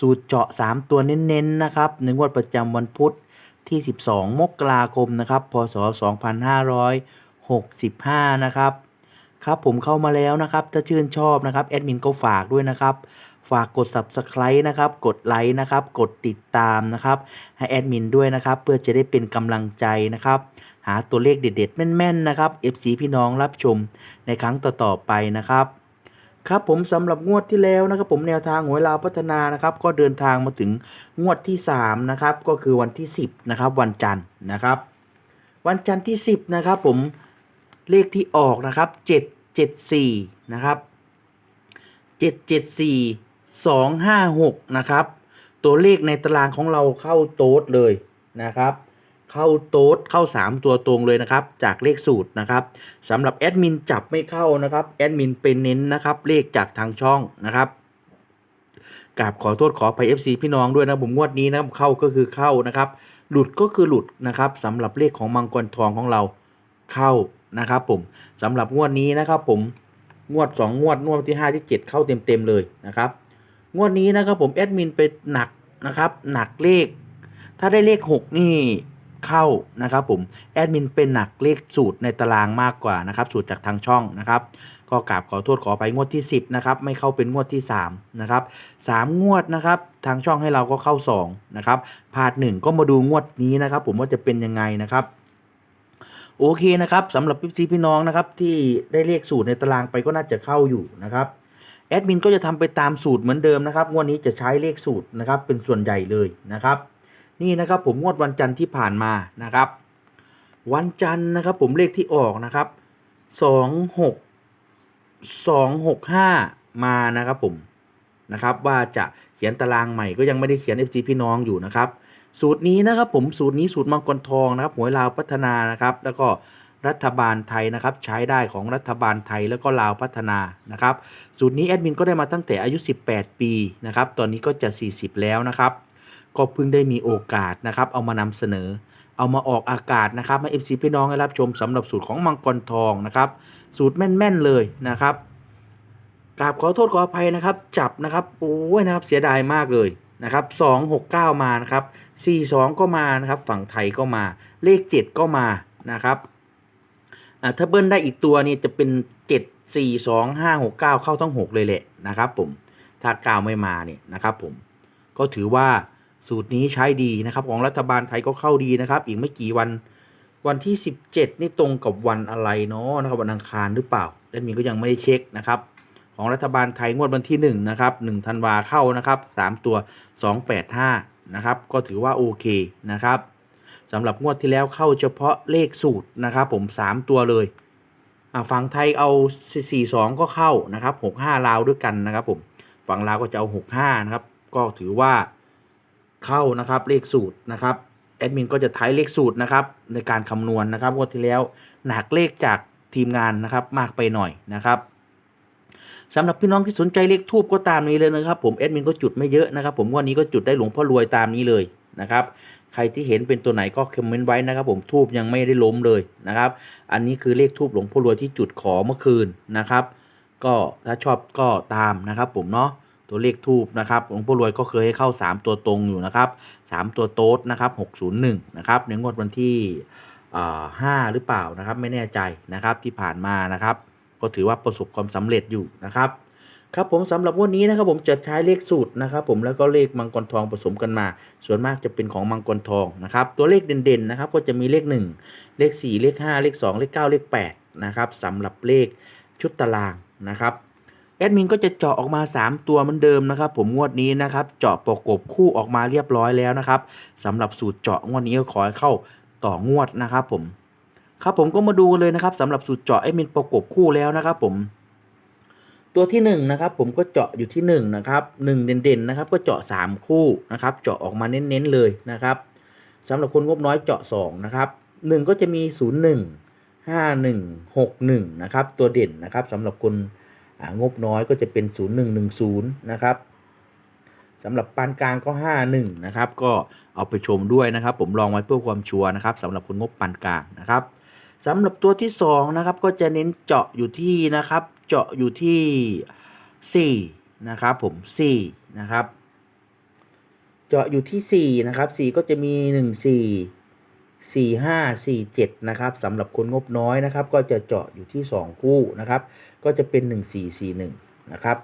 สูตรเจาะ 3 ตัวเน้นๆนะครับในงวดประจำวันพุธที่ 12 มกราคมนะครับ พศ 2565 นะครับ ครับผมเข้ามาแล้วนะครับ ถ้าชื่นชอบนะครับแอดมินก็ฝากด้วยนะครับ ฝากกด subscribe นะครับ กดไลค์นะครับ กดติดตามนะครับ ให้แอดมินด้วยนะครับ เพื่อจะได้เป็นกำลังใจนะครับ หาตัวเลขเด็ดๆ แม่นๆ นะครับ FC พี่น้องรับชมในครั้งต่อๆไปนะครับ ครับผมสำหรับงวดที่แล้วนะครับผมแนวทางหวยลาวพัฒนานะครับก็เดินทางมาถึงงวดที่3นะครับก็คือวันที่ 10นะครับวันจันทร์นะครับ วันจันทร์ที่ 10นะครับผมเลขที่ออกนะครับ 774นะครับ774 256นะครับตัวเลขในตารางของเราเข้าโต๊ดเลยนะครับ เข้าโต๊ดเข้า 3 ตัวตรงเลยนะครับ จากเลขสูตรนะครับสำหรับแอดมินจับไม่เข้านะครับแอดมินเป็นเน้นนะครับเลขจากทางช่องนะครับกราบขอโทษขอไป FC พี่น้องด้วยนะผมงวดนี้นะครับเข้าก็คือเข้านะครับ หลุดก็คือหลุดนะครับสำหรับเลขของมังกรทองของเราเข้านะครับ ผมสำหรับงวดนี้นะครับ ผมงวด 2 งวดงวดที่5ที่7เข้าเต็มๆเลยนะครับ งวดนี้นะครับผมแอดมินไปหนักนะครับ หนักเลข ถ้าได้เลข 6 นี่ เข้านะครับผมแอดมินเป็นหนักเลขสูตรในตารางมากกว่านะครับสูตรจากทางช่องนะครับก็กราบขอโทษขอไปงวดที่ 10นะครับไม่เข้าเป็นงวดที่3นะครับ3งวดนะครับทางช่องให้เราก็เข้า2นะครับพาดหนึ่งก็มาดูงวดนี้นะครับ ผมว่าจะเป็นยังไงนะครับโอเคนะครับสำหรับพี่พี่น้องนะครับที่ได้เลขสูตรในตารางไปก็น่าจะเข้าอยู่นะครับแอดมินก็จะทำไปตามสูตรเหมือนเดิมนะครับงวดนี้จะใช้เลขสูตรนะครับเป็นส่วนใหญ่เลยนะครับ นี่นะครับผมงวดวันจันทร์ที่ผ่านมานะครับ วันจันทร์นะครับผมเลขที่ออกนะครับสองหกสองหกห้ามานะครับผมนะครับว่าจะเขียนตารางใหม่ก็ยังไม่ได้เขียน FC พี่น้องอยู่นะครับ สูตรนี้นะครับผมสูตรนี้สูตรมังกรทองนะครับหวยลาวพัฒนานะครับ แล้วก็รัฐบาลไทยนะครับใช้ได้ของรัฐบาลไทยแล้วก็ลาวพัฒนานะครับ สูตรนี้แอดมินก็ได้มาตั้งแต่อายุ 18 ปีนะครับ ตอนนี้ก็จะ 40 แล้วนะครับ ก็เพิ่งได้มีโอกาสนะครับ เอามานำเสนอ เอามาออกอากาศนะครับให้ FC พี่น้องได้รับชมสำหรับสูตรของมังกรทองนะครับ สูตรแม่นๆเลยนะครับกราบขอโทษขออภัยนะครับ จับนะครับโอ้ยนะครับเสียดายมากเลยนะครับ269มานะครับ42ก็มานะครับ ฝั่งไทยก็มา เลข7ก็มานะครับอ่าถ้าเบิ้ลได้อีกตัวนี่จะเป็น7 4 2 5 6 9เข้าทั้ง6เลยแหละนะครับ ผมถ้าก้าไม่มาเนี่ยนะครับ ผมก็ถือว่า สูตรนี้ใช้ดีนะครับของรัฐบาลไทยก็เข้าดีนะครับ อีกไม่กี่วันวันที่ 17 นี่ตรงกับวันอะไรเนาะนะครับวันอังคารหรือเปล่าแอดมินก็ยังไม่ได้เช็คนะครับ ของรัฐบาลไทยงวดวันที่ 1 นะครับ1ธันวาเข้านะครับ 3 ตัว 285 นะครับ ก็ถือว่าโอเคนะครับสำหรับงวดที่แล้วเข้าเฉพาะเลขสูตรนะครับผม 3 ตัวเลยฝั่งไทยเอา 42 ก็เข้านะครับ 65 ลาวด้วยกันนะครับผมฝั่งลาวก็จะเอา 65 นะครับ ก็ถือว่า เข้านะครับเลขสูตรนะครับแอดมินก็จะใช้เลขสูตรนะครับในการคำนวณนะครับงวดที่แล้วหนักเลขจากทีมงานนะครับมากไปหน่อยนะครับสำหรับพี่น้องที่สนใจเลขทูบก็ตามนี้เลยนะครับ ผมแอดมินก็จุดไม่เยอะนะครับ ผมวันนี้ก็จุดได้หลวงพ่อรวยตามนี้เลยนะครับใครที่เห็นเป็นตัวไหนก็คอมเมนต์ไว้นะครับ ผมทูบยังไม่ได้ล้มเลยนะครับ อันนี้คือเลขทูบหลวงพ่อรวยที่จุดขอเมื่อคืนนะครับ ก็ถ้าชอบก็ตามนะครับ ผมเนาะ ตัวเลขทูบนะครับหลวงพ่อรวยก็เคยให้เข้า 3 ตัวตรงอยู่นะครับ 3 ตัวโต๊ดนะครับ601นะครับในงวดวันที่ห้าหรือเปล่านะครับไม่แน่ใจนะครับที่ผ่านมานะครับ ก็ถือว่าประสบความสำเร็จอยู่นะครับ ครับผมสำหรับวันนี้นะครับผมจะใช้เลขสูตรนะครับ ผมแล้วก็เลขมังกรทองผสมกันมา ส่วนมากจะเป็นของมังกรทองนะครับ ตัวเลขเด่นๆนะครับ ก็จะมีเลข 1 เลข 4 เลข 5 เลข 2 เลข 9 เลข8นะครับสำหรับเลขชุดตารางนะครับ แอดมินก็จะเจาะออกมา 3 ตัวเหมือนเดิมนะครับ ผมงวดนี้นะครับ เจาะประกบคู่ออกมาเรียบร้อยแล้วนะครับสำหรับสูตรเจาะงวดนี้ก็ขอให้เข้าต่องวดนะครับผมครับผมก็มาดูเลยนะครับสำหรับสูตรเจาะแอดมินประกบคู่แล้วนะครับผมตัวที่หนึ่งนะครับผมก็เจาะอยู่ที่หนึ่งนะครับหนึ่งเด่นๆนะครับก็เจาะสามคู่นะครับเจาะออกมาเน้นๆเลยนะครับสำหรับคนงบน้อยเจาะสองนะครับหนึ่งก็จะมีศูนย์หนึ่งห้าหนึ่งหกหนึ่งนะครับตัวเด่นนะครับสำหรับคน งบน้อยก็จะเป็นศูนย์หนึ่งหนึ่งศูนย์นะครับสำหรับปานกลางก็ห้าหนึ่งนะครับ ก็เอาไปชมด้วยนะครับ ผมลองไว้เพื่อความชัวร์นะครับสำหรับคนงบปานกลางนะครับสำหรับตัวที่สองนะครับ ก็จะเน้นเจาะอยู่ที่นะครับ เจาะอยู่ที่สี่นะครับผมสี่นะครับ เจาะอยู่ที่สี่นะครับสี่ก็จะมีห นึ่งสี่ห้าสี่เจ็ดนะครับสำหรับคนงบน้อยนะครับ ก็จะเจาะอยู่ที่สองคู่นะครับ ก็จะเป็นหนึ่งสี่สี่หนึ่งนะครับ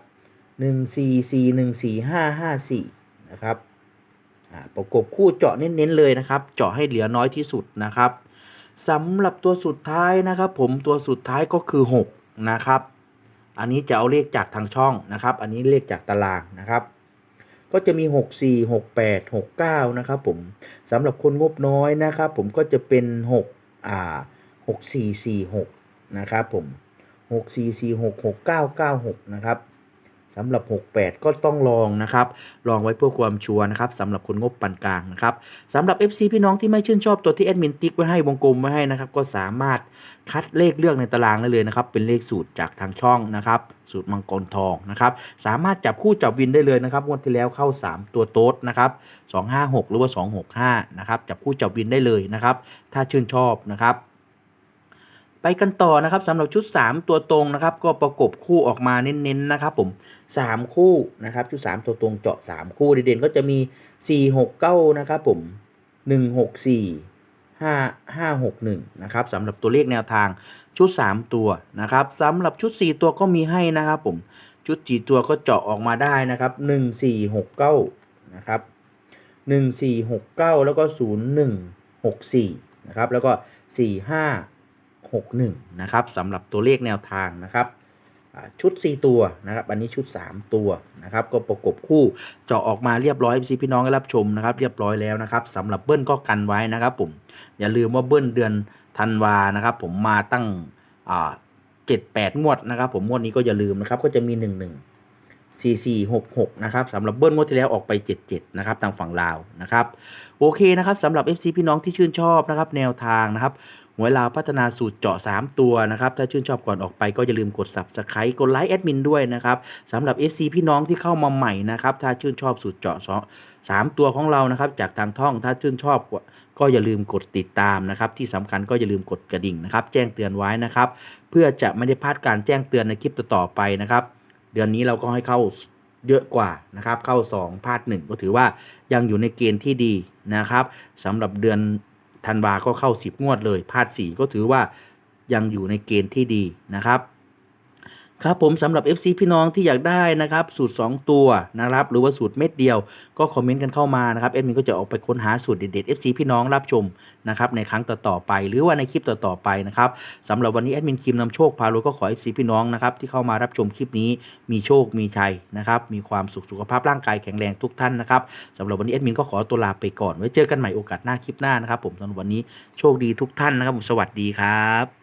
หนึ่งสี่สี่หนึ่งสี่ห้าห้าสี่นะครับประกบคู่เจาะเน้นๆเลยนะครับ เจาะให้เหลือน้อยที่สุดนะครับสำหรับตัวสุดท้ายนะครับผมตัวสุดท้ายก็คือ 6 นะครับ อันนี้จะเอาเลขจากทางช่องนะครับ อันนี้เลขจากตารางนะครับ ก็จะมี 6 4 6 8 6 9 นะครับผมสำหรับคนงบน้อยนะครับผมก็จะเป็น 6 อ่า 6 4 4 6 นะครับผม 6 4 4 6 6 9 9 6 นะครับ สำหรับ 68 ก็ต้องลองนะครับ ลองไว้เพื่อความชัวร์นะครับสำหรับคนงบปานกลางนะครับสำหรับ FC พี่น้องที่ไม่ชื่นชอบตัวที่แอดมินติ๊กไว้ให้วงกลมไว้ให้นะครับ ก็สามารถคัดเลขเลือกในตารางได้เลยนะครับ เป็นเลขสูตรจากทางช่องนะครับ สูตรมังกรทองนะครับ สามารถจับคู่จับวินได้เลยนะครับงวดที่แล้วเข้า 3 ตัวโต๊ดนะครับ256 หรือว่า 265 นะครับ จับคู่จับวินได้เลยนะครับ ถ้าชื่นชอบนะครับ ไปกันต่อนะครับสำหรับชุด 3 ตัวตรงนะครับ ก็ประกบคู่ออกมาเน้นๆนะครับผม 3 คู่นะครับ ชุด 3 ตัวตรงเจาะ 3 คู่เด่นๆก็จะมี 4 6 9 นะครับผม 1 6 4 5 5 6 1 นะครับสำหรับตัวเลขแนวทางชุด 3 ตัวนะครับสำหรับชุด 4 ตัวก็มีให้นะครับผมชุด4ตัวก็เจาะออกมาได้นะครับ 1 4 6 9 นะครับ1 4 6 9 แล้วก็ 0 1 6 4 นะครับแล้วก็ 4 5 61 นะครับสำหรับตัวเลขแนวทางนะครับชุด 4 ตัวนะครับ อันนี้ชุด 3 ตัวนะครับ ก็ประกบคู่เจาะออกมาเรียบร้อยพี่พี่น้องได้รับชมนะครับ เรียบร้อยแล้วนะครับสำหรับเบิ้ลก็กันไว้นะครับ ผมอย่าลืมว่าเบิ้ลเดือนธันวานะครับ ผมมาตั้งเจ็ดแปดงวดนะครับ ผมงวดนี้ก็อย่าลืมนะครับ ก็จะมี1 1 4 4 6 6นะครับสำหรับเบิ้ลงวดที่แล้วออกไป77นะครับทางฝั่งลาวนะครับ โอเคนะครับสำหรับ FC พี่น้องที่ชื่นชอบนะครับ แนวทางนะครับหวยลาวพัฒนาสูตรเจาะ 3 ตัวนะครับ ถ้าชื่นชอบก่อนออกไปก็อย่าลืมกด subscribe กดไลค์แอดมินด้วยนะครับสำหรับ FC พี่น้องที่เข้ามาใหม่นะครับ ถ้าชื่นชอบสูตรเจาะสองสามตัวของเรานะครับ จากทางท่องถ้าชื่นชอบก็อย่าลืมกดติดตามนะครับ ที่สำคัญก็อย่าลืมกดกระดิ่งนะครับ แจ้งเตือนไว้นะครับ เพื่อจะไม่ได้พลาดการแจ้งเตือนในคลิปต่อไปนะครับ เดือนนี้เราก็ให้เข้าเยอะกว่านะครับ เข้า 2พลาด1ก็ถือว่ายังอยู่ในเกณฑ์ที่ดีนะครับสำหรับเดือน ธันวาก็เข้า 10 งวดเลย พาด4ก็ถือว่ายังอยู่ในเกณฑ์ที่ดีนะครับ ครับผมสำหรับ FC พี่น้องที่อยากได้นะครับสูตร 2 ตัวนะครับหรือว่าสูตรเม็ดเดียว ก็คอมเมนต์กันเข้ามานะครับเอ็ดมินก็จะออกไปค้นหาสูตรเด็ดๆ FC พี่น้องรับชมนะครับในครั้งต่อๆไป หรือว่าในคลิปต่อๆไปนะครับสำหรับวันนี้แอดมินคิมนำโชคพาโลก็ขอ FC พี่น้องนะครับที่เข้ามารับชมคลิปนี้มีโชคมีชัยนะครับมีความสุขสุขภาพร่างกายแข็งแรงทุกท่านนะครับสำหรับวันนี้แอดมินก็ขอตัวลาไปก่อนไว้เจอกันใหม่โอกาสหน้าคลิปหน้านะครับผมสำหรับวันนี้โชคดีทุกท่านนะครับผมสวัสดีครับ